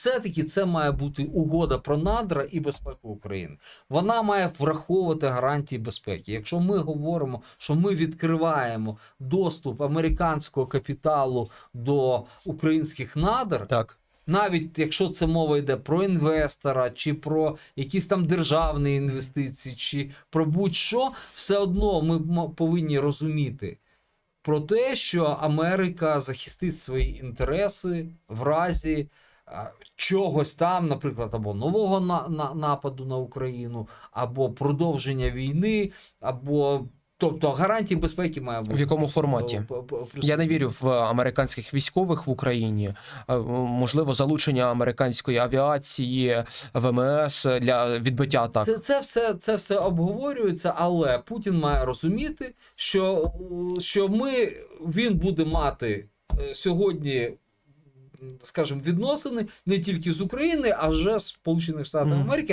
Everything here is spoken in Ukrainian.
все-таки це має бути угода про надра і безпеку України. Вона має враховувати гарантії безпеки. Якщо ми говоримо, що ми відкриваємо доступ американського капіталу до українських надр, Так. навіть якщо це мова йде про інвестора, чи про якісь там державні інвестиції, чи про будь-що, все одно ми повинні розуміти про те, що Америка захистить свої інтереси в разі чогось там, наприклад, або нового на, на, нападу на Україну, або продовження війни, або. Тобто гарантії безпеки має бути. В якому форматі? П- Я не вірю в американських військових в Україні. Е, Можливо, залучення американської авіації, ВМС для відбиття атак. Це, це, все, це все обговорюється, але Путін має розуміти, що, що ми, він буде мати е, сьогодні, скажімо, відносини не тільки з України, а вже з Сполучених Штатів Америки.